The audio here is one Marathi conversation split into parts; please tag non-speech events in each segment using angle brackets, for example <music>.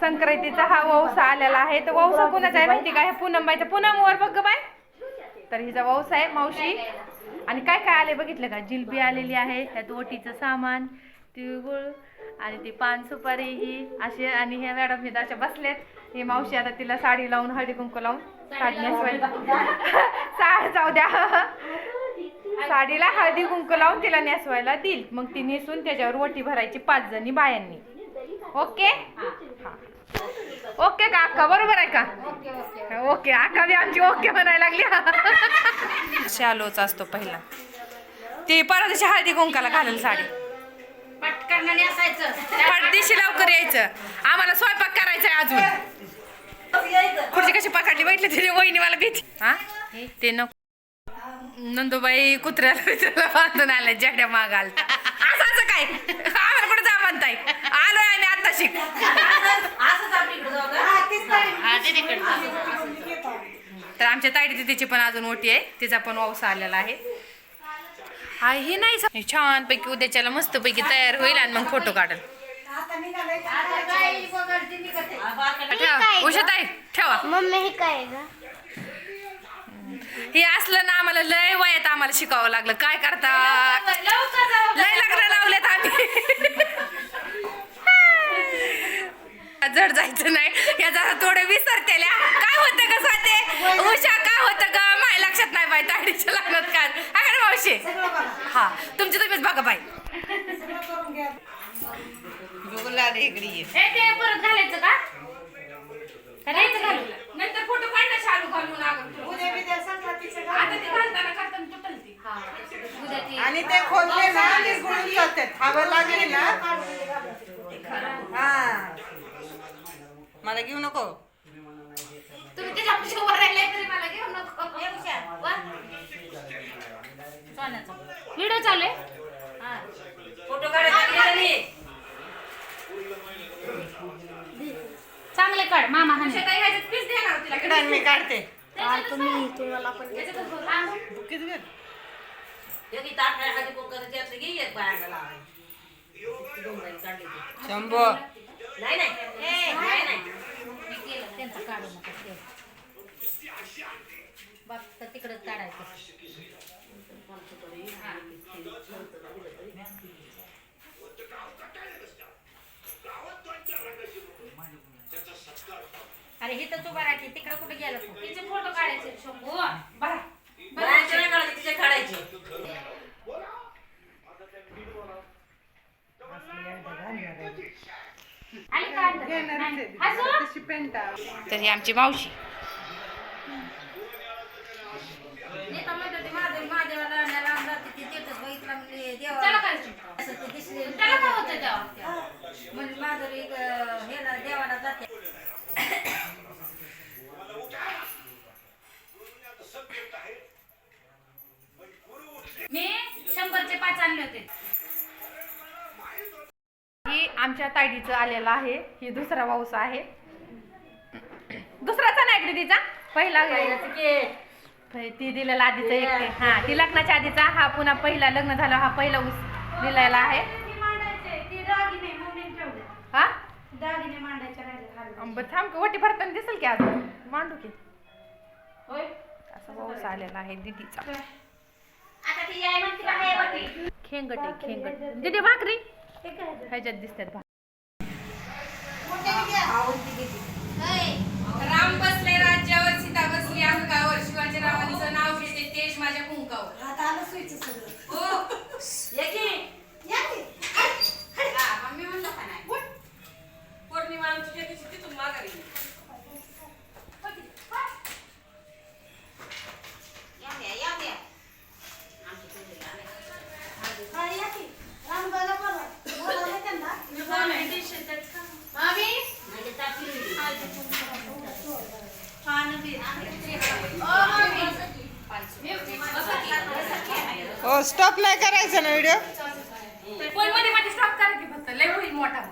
संक्रांतीचा हा वौसा आलेला आहे. तर वौसा कुणाचा आहे माहिती का? ह्या पूनमबाईचा. पूनमवर बघ बाय तर हिचा वौसा आहे मावशी. आणि काय काय आले बघितलं का? जिलबी आलेली आहे त्यात ओटीचं सामान तिळगुळ आणि ती पान सुपारी ही. असे आणि ह्या मॅडम हे अशा बसल्यात ही मावशी आता तिला साडी लावून हळदी कुंकू लावून साडी नेसवायला. <laughs> साड जाऊ द्या. साडीला हळदी कुंकू लावून तिला नेसवायला देईल. मग ती नेसून त्याच्यावर ओटी भरायची पाच जणी बायांनी. ओके? हा. ओके का अक्का? बरोबर आहे का? ओके अक्का बी आमची ओके म्हणायला लागली. शालोच असतो पहिला. ती परत हळदी कुंकाला घालेल साडी. पटकन लवकर यायचं. आम्हाला स्वयंपाक करायचा आहे अजून. खुर्ची कशी पकडली बैठली तरी वहिनी मला भीती. हा? ते नको. नंदूबाई कुत्र्याला बांधून आल्या जड्या मागाल असं असं काय आम्हाला कुठे जा म्हणताय आलोय आम्ही आता शिक? हा. तर. आमच्या ताईडी दिदीची पण अजून मोठी आहे. तिचा पण वावसा आलेला आहे. हा हे नाही छान पैकी उद्याच्याला मस्त पैकी तयार होईल आणि मग फोटो काढल. बारकाला- ठेवा. उषा ताई ठेवा. मम्मी हे काय हे असलं ना आम्हाला लय वयात आम्हाला शिकावं लागलं. काय करता. लय लग्न लावलेत आम्ही. जड जायचं नाही. या जरा थोडं विसरतेल्या काय होतं का स्वाते? उषा काय होतं ग? माय लक्षात नाही बाई ताडीच्या लग्नात काय अगं मावशी? हा तुमची तुम्हीच बघा बाई. ए, ते परत घालायचं का? घालायचं घालू नंतर फोटो काढला शालू घालून आता ते घालताना करताना तुटल ती. हा, उद्या ती आणि ते खोलले ना ते गुळून हवा लागली ना हा मला घेऊ नको. तुम्ही त्याच्यापाशी उभं राहिलाय तरी मला घेऊ नको. वा. सोन्याचा व्हिडिओ चालू आहे? हा. फोटो काढायचा चांगले काढ मामा हा ताई ह्याच्यात पीस देणार तिला. इकडे मी काढते. तुम्ही तुम्हाला पण बुकीच घे. शंभो मी केलं त्यांचं काढू नका ते बघ तर तिकडंच काढायचं. अरे हे तर उभा राहायची तिकडे कुठे गेला तू? तिचे फोटो काढायचे शंभू. बरा. आली का नाही. हसू? तशी पेंट तर ही आमची मावशी नेता म्हणत होते महादेव महादेवाला आणायला आमदार तिथे तिथंच बघितलं म्हणजे देवाला असं ते दिसले त्याला काय होतं तेव्हा म्हणजे माधुरी तर ही देवाला जाते मी शंभरचे पाच आणले होते. आमच्या ताईडीचं आलेला आहे. ही दुसरा वाऊस आहे. दुसराचा नाही तिचा? पहिला पहि- ती दिलेला आधीचा एक हा ती लग्नाच्या आधीचा. हा पुन्हा पहिला लग्न झालं. हा पहिला ऊस दिलेला आहे. हा? थांब वटी भरताना दिसेल की अजून? मांडू की. असा वाऊस आलेला आहे दिदीचा. खेंगट आहे खेंगट. दिदी भाकरी. ह्याच्यात दिसतात राम बसले राज्यावर सीता बसली अंकावर. शिवाजी रावांचं नाव घेते तेज माझ्या कुंकावर. हो. हा, मम्मी म्हणलं का नाही? पौर्णिमा आमची तिथून माघारी हो स्टॉप नाही करायचं ना व्हिडिओ पण मध्ये मध्ये स्टॉप करा की फक्त लय होईल मोठा मग.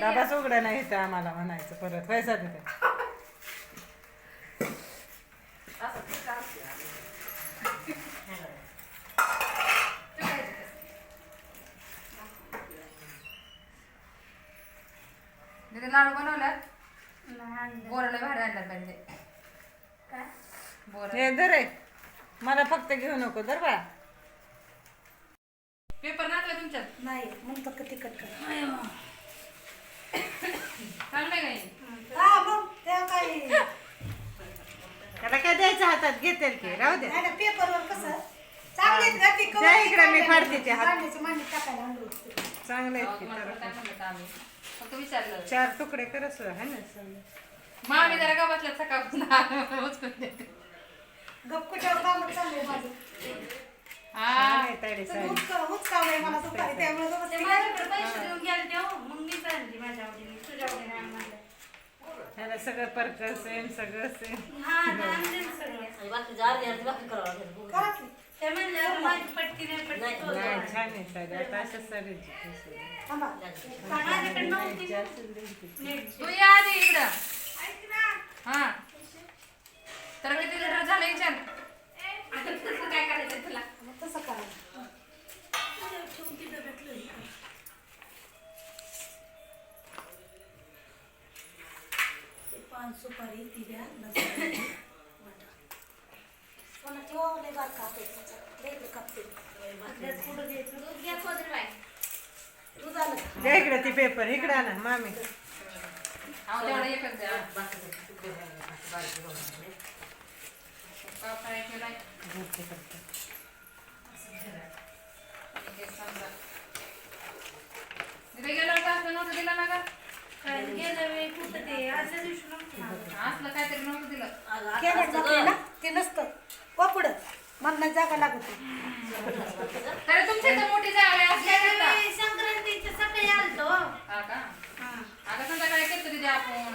दादाच उघडं नाही आम्हाला म्हणायचं परत. पैसा तिथे लाडू बनवल्यात बोराला भारी आणल्यात पाहिजे बोर. हे धर रे. मला फक्त घेऊ नको धर बा पेपर नाचला तुमच्यात? नाही मग फक्त तिकट कर. चांगलं हा? मग काय? त्याला काय द्यायचं हातात? घेतील की राहू दे. पेपरवर कसं? चांगले आहेत का ते द्या इकडे मी फाडते ते हात कांद्याची मांडी टाकायला आणली होती. चांगले की तर. विचारलं चार तुकडे कर असं है ना आम्ही जरा गावातल्या सकाळ उचकून देतो गप्पुट्यावर कामं चालू आहे माझं. हा छान आहे तायडे तुम्ही साडी. उचका- उचकावलंय मला दुपारी, त्यामुळे जबरदस्ती ते माझ्याकडे पैसे देऊन गेले ते हो. मग मी चालली माझ्या आवडीने तुझ्या आवडीने आण म्हणलं. ह्याला सगळं परकर सेम सगळं सेम हा सगळं करा की. ते म्हणल्यावर माझी पटकी नाही पटकी तो नाही. छान आहे साडी. आता अशा साडीची थांबा. माझ्याकडे नव्हती नीट. तू या आधी इकडं. हा. तर किती लिटर झालं विचार आता तसं काय करायचं तुला? मग तसं करा ते पान सुपारी ती द्या त्याच्यात. लय इकडे. तू पेपर इकडे आणा मामी दिलं ना का काय गेल्या वेळी कुठं ते आजच्या दिवशी नव्हतं ना. असलं काहीतरी नव्हतं दिलं ते नसतं वापड मला जागा लागत तरी तुमच्या इथं मोठी जागा आहे असं काय गेल्या करता? वेळी संक्रांतीच्या सकाळी आलतो. हा का? आता संध्याकाळी द्या आपण.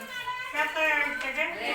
सकाळच्या काय? ए,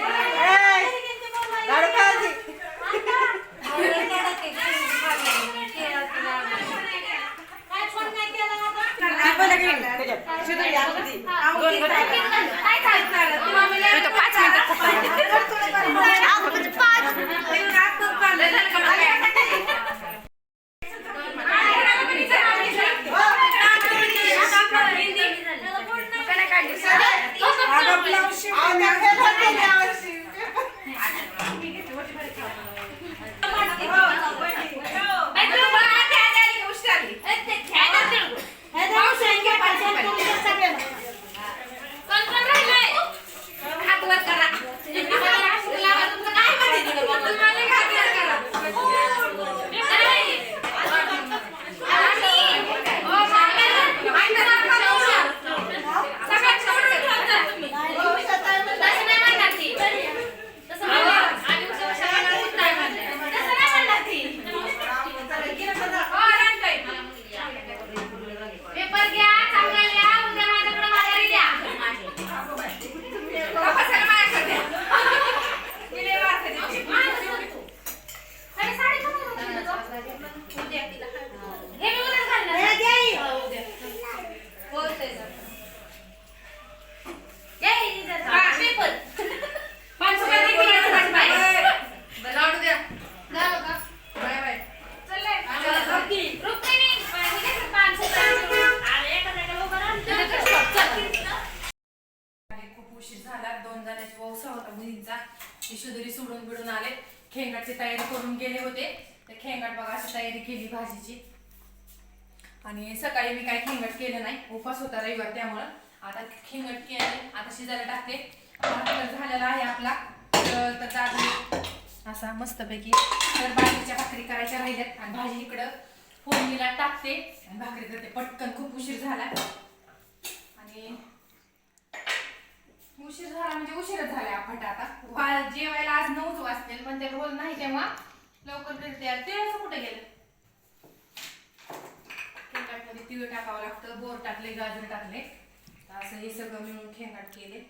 केली भाजीची. आणि सकाळी मी काय खिंगट केलं नाही. उपास होता रविवार त्यामुळं. आता खिंगट केले. आता शिजायला टाकते. झालेला आहे आपला. तर दादा असा मस्तपैकी. तर बाजरीच्या भाकरी करायच्या राहिल्यात. आणि भाजी इकडं फोडणीला टाकते. आणि भाकरी करते. पटकन खूप उशीर झाला. आणि उशीर झाला म्हणजे उशीरच झाला फट आता जेवायला आज नऊच वाजतील पण ते रोज नाही तेव्हा. लवकर तेल तेलाचं कुठे गेलं? खेंगाटमध्ये तिळ टाकावं लागतं बोर टाकले गाजर टाकले. असं हे सगळं मिळून खेंगाट केले.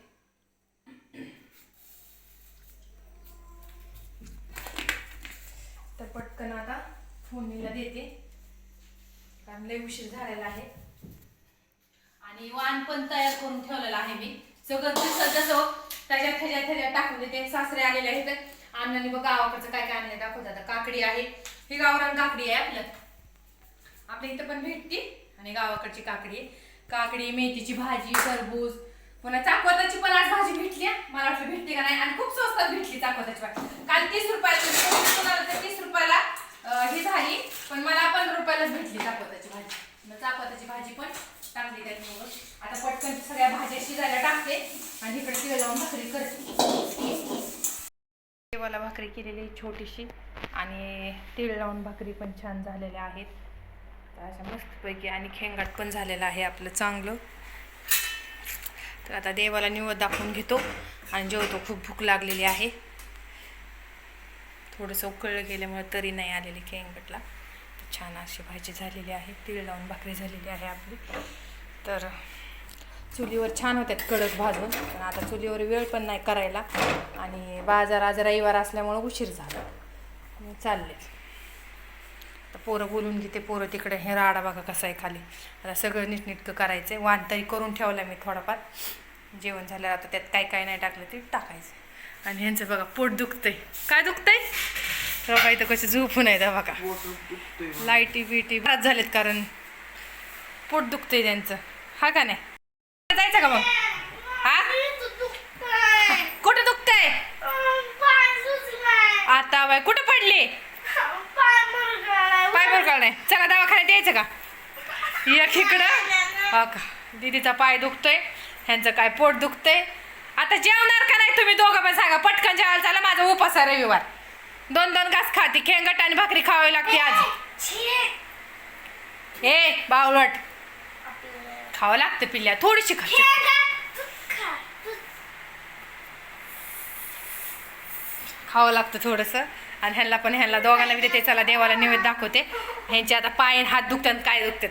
तर पटकन आता फोडणीला देते. कारण लय उशीर झालेला आहे. आणि वाण पण तयार करून ठेवलेलं आहे मी. सगळं जसं जसं त्याच्यात त्याच्यात त्याच्यात टाकून देते. सासरे आलेले आहेत. अण्णांनी बघ गावाकडचं काय काय आणलं दाखवतात. आता काकडी आहे. ही गावरान काकडी आहे आपलं. आपल्या इथं पण भेटते आणि गावाकडची काकडी आहे. काकडी मेथीची भाजी टरबूज. पुन्हा चाकवताची पण आज भाजी भेटली मला वाटलं भेटते का नाही. आणि खूप स्वस्तात भेटली चाकवताची भाजी. काल तीस रुपयाला तर तीस रुपयाला ही झाली. पण मला पंधरा रुपयालाच भेटली चाकवताची भाजी. मग चाकवताची भाजी पण टाकली त्याच्यामुळं आता पटकन सगळ्या भाज्या शिजायला टाकते. आणि इकडे तिला लावून भाकरी करते. देवाला भाकरी केलेली आहे छोटीशी. आणि तीळ लावून भाकरी पण छान झालेल्या आहेत. तर अशा मस्तपैकी आणि खेंगाट पण झालेलं आहे आपलं चांगलं. तर आता देवाला निवड दाखवून घेतो आणि जेवतो खूप भूक लागलेली आहे. थोडंसं उकळलं गेल्यामुळे तरी नाही आलेली खेंगटला. छान अशी भाजी झालेली आहे तीळ लावून भाकरी झालेली आहे आपली. तर चुलीवर छान होत्यात कडक भाजून पण आता चुलीवर वेळ पण नाही करायला आणि बाजार आज रविवार असल्यामुळं उशीर झाला. चालले पोरं बोलून घेते पोरं तिकडे हे राडा बघा कसा आहे खाली. आता सगळं नीटनीटकं करायचं आहे वाण तरी करून ठेवला मी थोडाफार. जेवण झाल्यावर आता त्यात काय काय नाही टाकलं ते टाकायचं. आणि ह्यांचं बघा पोट दुखतंय. काय दुखतंय? तर बघा इथं कसे झोपून आहे बघा. लाईटी बिटी बाद झालेत कारण पोट दुखतंय त्यांचं. हा का नाही? जायचं का मग? हा? कुठं दुखतंय? आता बाय कुठं पडली? पाय बरं नाही. चला दवाखान्यात यायचं का? एक इकडं. हा का? दीदीचा पाय दुखतोय. ह्यांचं काय पोट दुखतंय. आता जेवणार का नाही तुम्ही दोघं पण सांगा. पटकन जेवायला चला. माझा उपास आहे रविवार. दोन दोन घास खाती. खेंगट आणि भाकरी खावावी लागते आज. ए बावलट. खावं लागतं पिल्ल्या. थोडीशी खा. खावं लागतं थोडंसं. आणि ह्यांना पण ह्यांना दोघांना बी देते. चला देवाला निवेद दाखवते. ह्यांचे आता पाय हात दुखतात आणि काय दुखतात?